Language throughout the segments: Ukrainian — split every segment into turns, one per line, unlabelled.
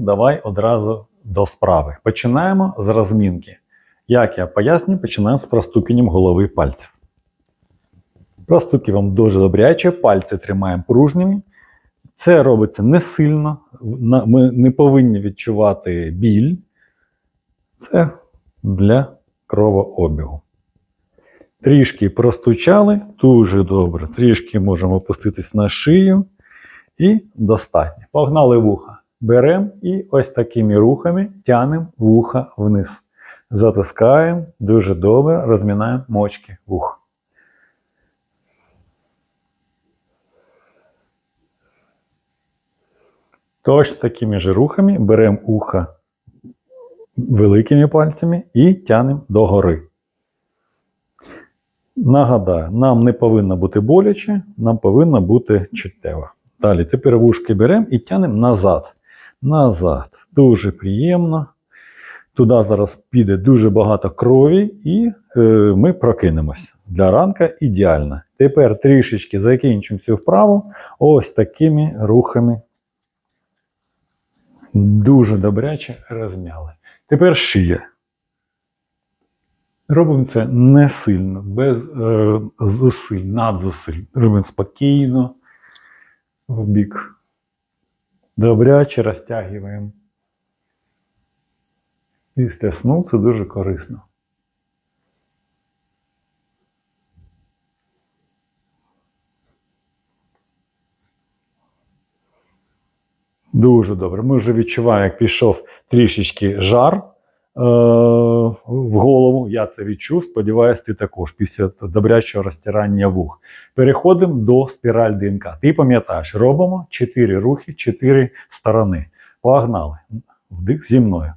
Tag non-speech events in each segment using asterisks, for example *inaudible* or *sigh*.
давай одразу до справи. Починаємо з розмінки. Як я поясню, починаємо з простуканням голови пальців. Простукуємо дуже добряче, пальці тримаємо пружніми. Це робиться не сильно. Ми не повинні відчувати біль. Це для кровообігу. Трішки простучали, дуже добре. Трішки можемо опуститись на шию і достатньо. Погнали вуха. Беремо і ось такими рухами тянемо вуха вниз. Затискаємо дуже добре, розмінаємо мочки вух. Точно такими же рухами беремо ухо великими пальцями і тянемо догори. Нагадаю, нам не повинно бути боляче, нам повинно бути чуттєво. Далі, тепер вушки беремо і тянемо назад. Назад. Дуже приємно. Туди зараз піде дуже багато крові, і е, ми прокинемось. Для ранка ідеально. Тепер трішечки закінчимо цю вправу ось такими рухами. Дуже добряче розмяли. Тепер шия. Робимо це не сильно, без е, зусиль, надзусиль. Робимо спокійно, в бік. Добряче розтягуємо. І сну це дуже корисно. Дуже добре. Ми вже відчуваємо, як пішов трішечки жар в голову. Я це відчув. Сподіваюсь, ти також після добрячого розтирання вух. Переходимо до спіраль ДНК. Ти пам'ятаєш, робимо 4 рухи, 4 сторони. Погнали. Вдих зі мною.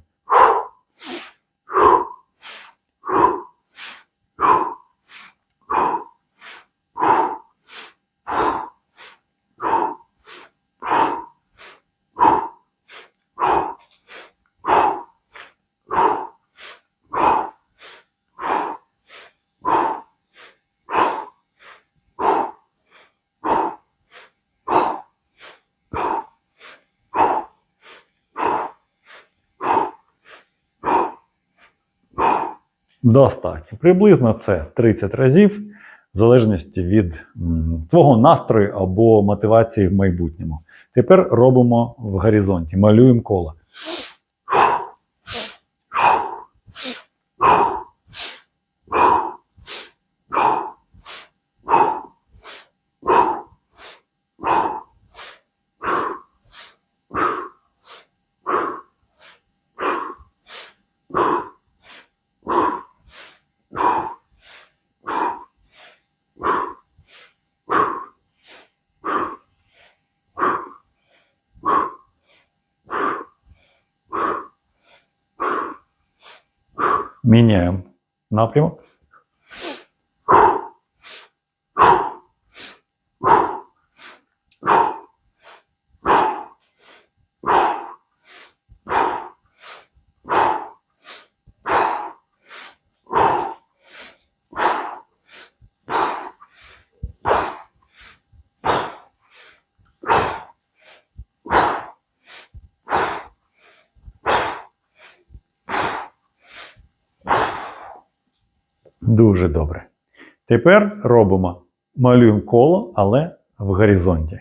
Достатньо. Приблизно це 30 разів, в залежності від твого настрою або мотивації в майбутньому. Тепер робимо в горизонті, малюємо коло. Міняємо напрямок. Дуже добре. Тепер робимо, малюємо коло, але в горизонті.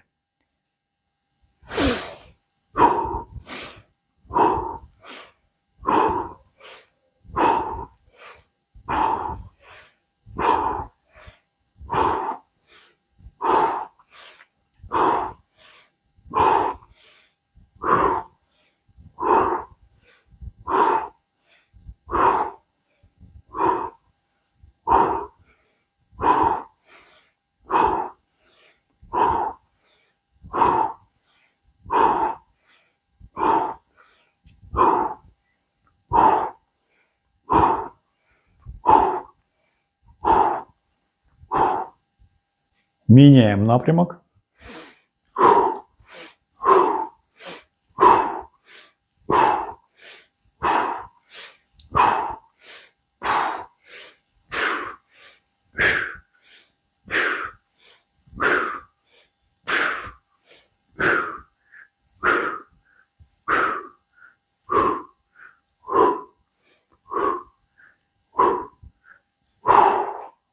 Меняем напрямок.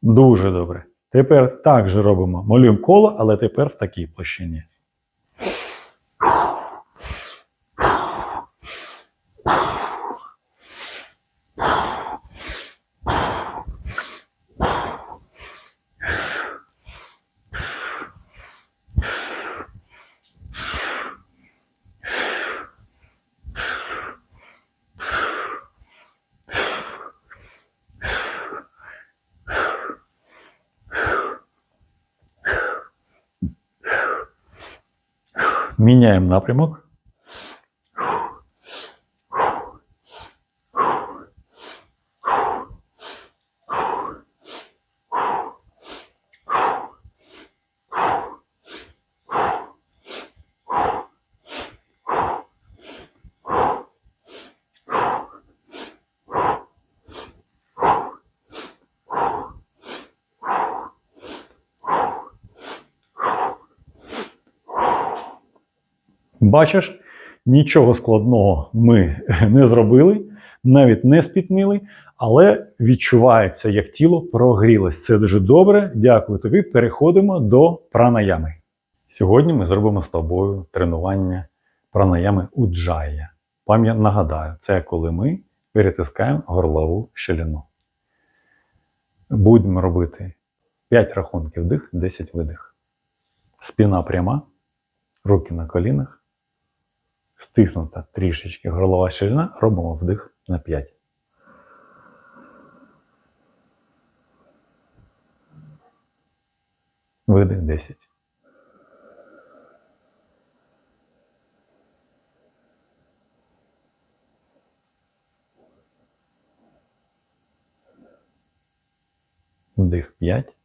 Дуже добре. Тепер так же робимо. Малюємо коло, але тепер в такій площині. Міняємо напрямок. Бачиш, нічого складного ми *laughs* не зробили, навіть не спітнили, але відчувається, як тіло прогрілось. Це дуже добре. Дякую тобі. Переходимо до пранаями. Сьогодні ми зробимо з тобою тренування пранаями уджая. Пам'ят нагадаю, це коли ми перетискаємо горлову щелину. Будемо робити 5 рахунків вдих, 10 видих. Спина пряма, руки на колінах стиснута трішечки горлова щілина, робимо вдих на 5. Видих 10. Вдих 5.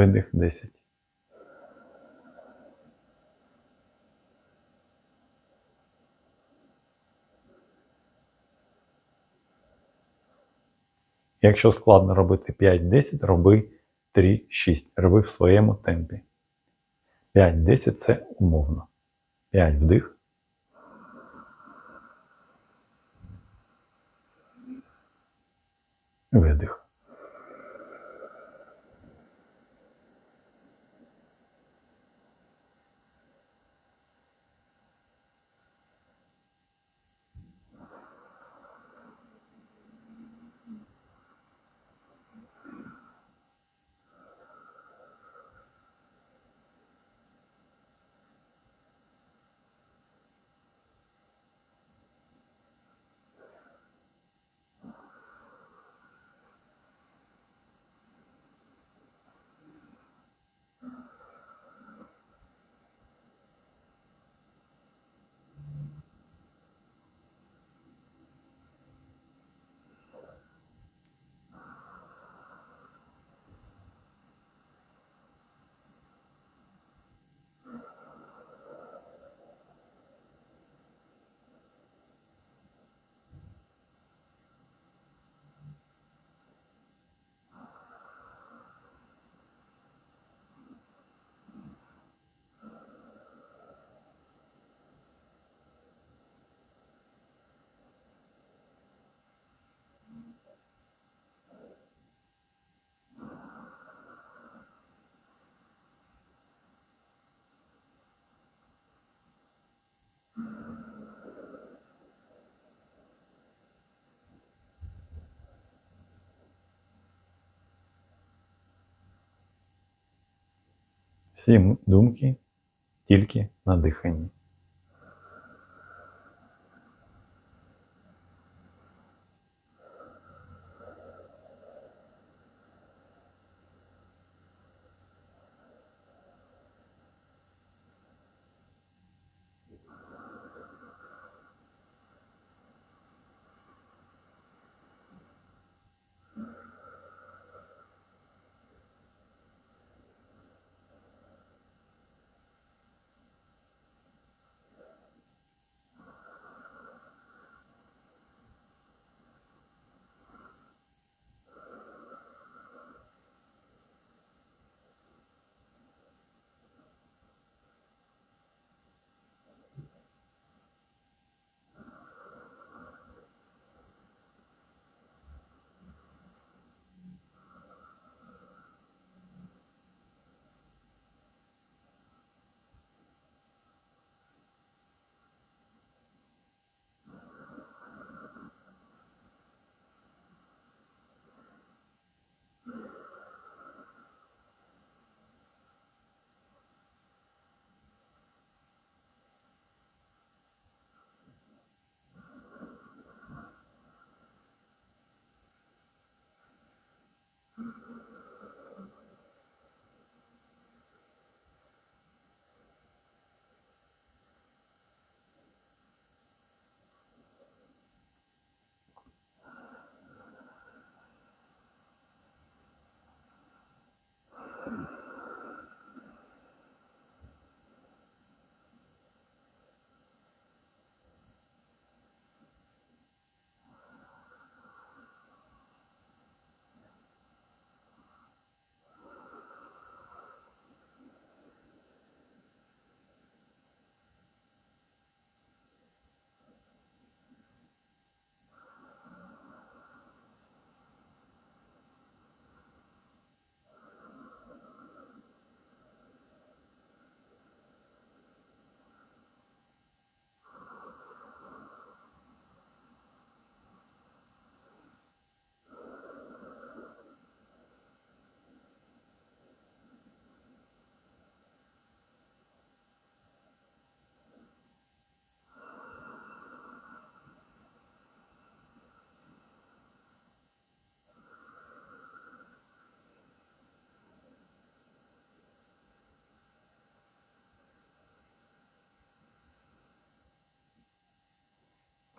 Видих 10. Якщо складно робити 5-10, роби 3-6. Роби в своєму темпі. 5-10 це умовно. 5 вдих. Видих. Всі думки тільки на диханні.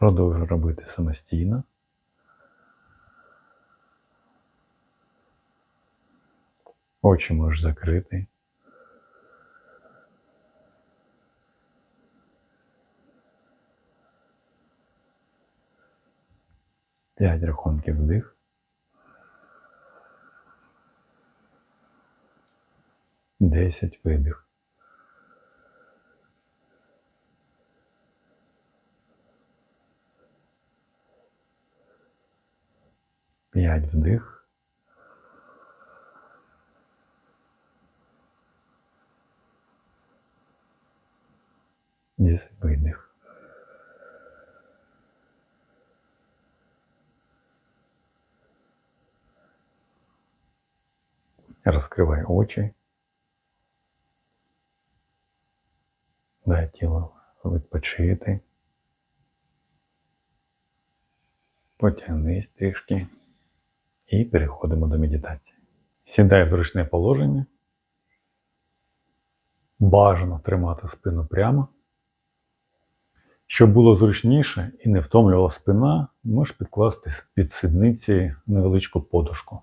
Продовжуй робити самостійно. Очі можеш закрити. П'ять рахунків вдих. Десять видих. П'ять вдих. Десять видих. Розкривай очі. Дай тіло відпочити. Потягнись трішки. І переходимо до медитації. Сідай в зручне положення. Бажано тримати спину прямо. Щоб було зручніше і не втомлювала спина, можеш підкласти під сідниці невеличку подушку.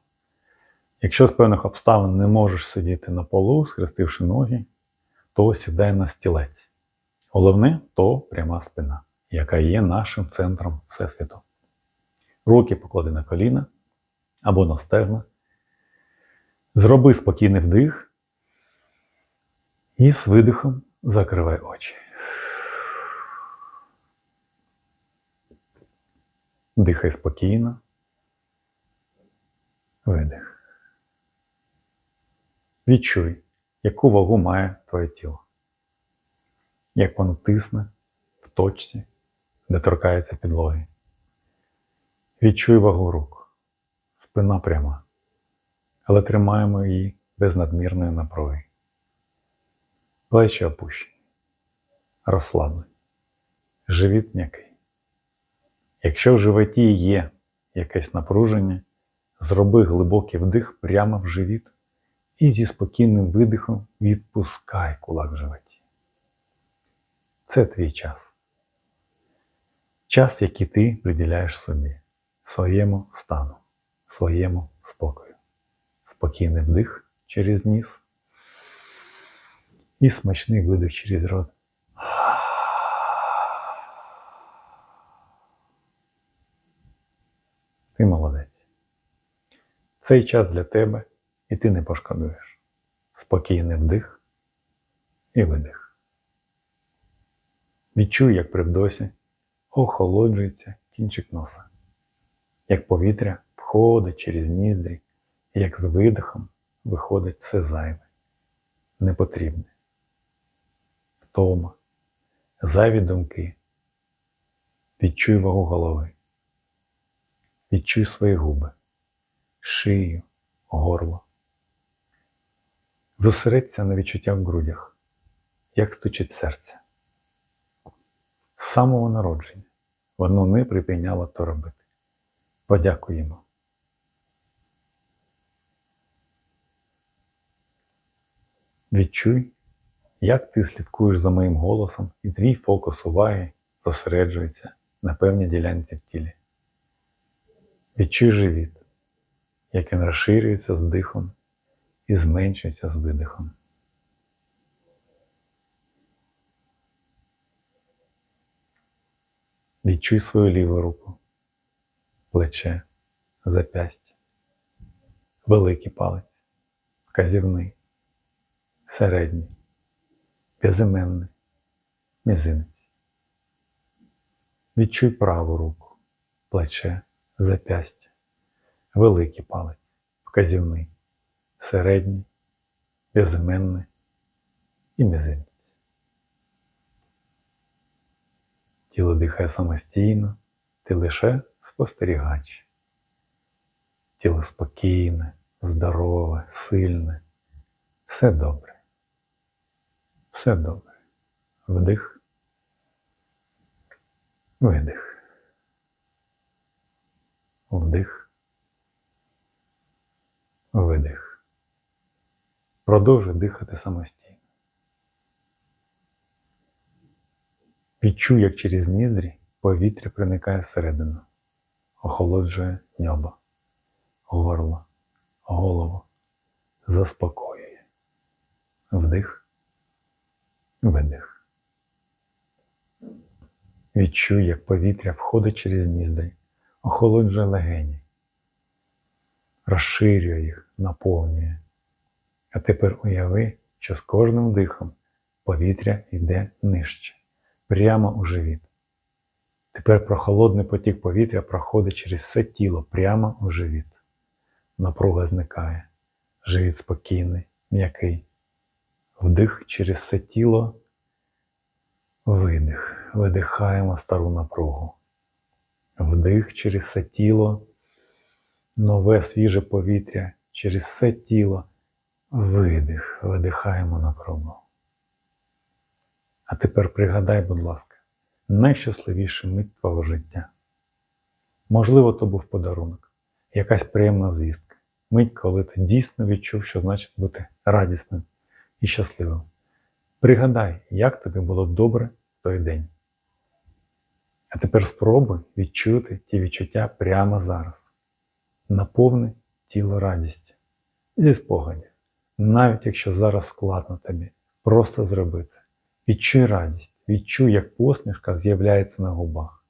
Якщо з певних обставин не можеш сидіти на полу, схрестивши ноги, то сідай на стілець. Головне то пряма спина, яка є нашим центром Всесвіту. Руки поклади на коліна або на стегна. Зроби спокійний вдих і з видихом закривай очі. Дихай спокійно. Видих. Відчуй, яку вагу має твоє тіло. Як воно тисне в точці, де торкається підлоги. Відчуй вагу рук. Спина пряма. Але тримаємо її без надмірної напруги. Плечі опущені. Розслаблені. Живіт м'який. Якщо в животі є якесь напруження, зроби глибокий вдих прямо в живіт і зі спокійним видихом відпускай кулак в животі. Це твій час. Час, який ти приділяєш собі, своєму стану, своєму спокою. Спокійний вдих через ніс і смачний видих через рот. Ти молодець. Цей час для тебе і ти не пошкодуєш. Спокійний вдих і видих. Відчуй, як при вдосі охолоджується кінчик носа, як повітря входить через ніздрі, як з видихом виходить все зайве, непотрібне, втома, зайві думки. Відчуй вагу голови. Відчуй свої губи, шию, горло. Зосередься на відчуттях в грудях, як стучить серце. З самого народження воно не припиняло то робити. Подякуємо. Відчуй, як ти слідкуєш за моїм голосом, і твій фокус уваги зосереджується на певній ділянці в тілі. Відчуй живіт, як він розширюється з дихом і зменшується з видихом. Відчуй свою ліву руку, плече, запястя, великий палець, вказівний, середній, безіменний, мізинець. Відчуй праву руку, плече, запястя, великий палець, вказівний, середній, безіменний і мізинець. Тіло дихає самостійно, ти лише спостерігач. Тіло спокійне, здорове, сильне. Все добре. Все добре. Вдих. Видих. Вдих. Видих. Продовжуй дихати самостійно. Відчуй, як через ніздрі повітря проникає всередину, охолоджує небо, горло, голову, заспокоює. Вдих, видих. Відчуй, як повітря входить через ніздрі, охолоджує легені, розширює їх, наповнює. А тепер уяви, що з кожним дихом повітря йде нижче, прямо у живіт. Тепер прохолодний потік повітря проходить через все тіло прямо у живіт. Напруга зникає, живіт спокійний, м'який. Вдих через все тіло, видих. Видихаємо стару напругу. Вдих через все тіло, нове свіже повітря через все тіло. Видих, видихаємо напругу. А тепер пригадай, будь ласка, найщасливішу мить твого життя. Можливо, то був подарунок, якась приємна звістка. Мить, коли ти дійсно відчув, що значить бути радісним і щасливим. Пригадай, як тобі було добре в той день. А тепер спробуй відчути ті відчуття прямо зараз. Наповни тіло радістю зі спогадів. Навіть якщо зараз складно тобі, просто зроби це. Відчуй радість, відчуй, як посмішка з'являється на губах,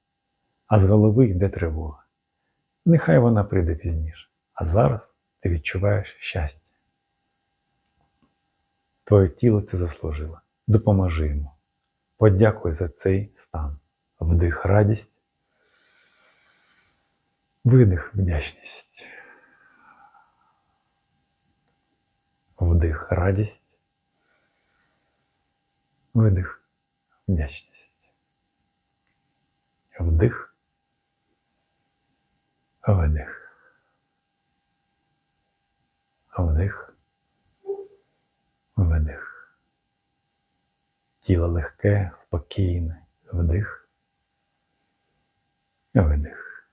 а з голови йде тривога. Нехай вона прийде пізніше, а зараз ти відчуваєш щастя. Твоє тіло це заслужило. Допоможи йому. Подякуй за цей стан. Вдих радість, видих вдячність. Вдих радість, видих вдячність. Вдих, видих. Вдих, видих. Тіло легке, спокійне. Вдих, видих.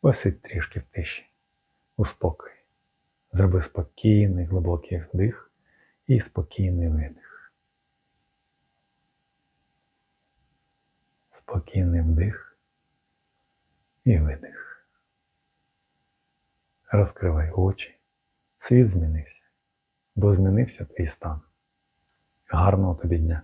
Посидь трішки в тиші, у спокої. Зроби спокійний, глибокий вдих і спокійний видих. Спокійний вдих і видих. Розкривай очі. Світ змінився, бо змінився твій стан. Гарного тобі дня!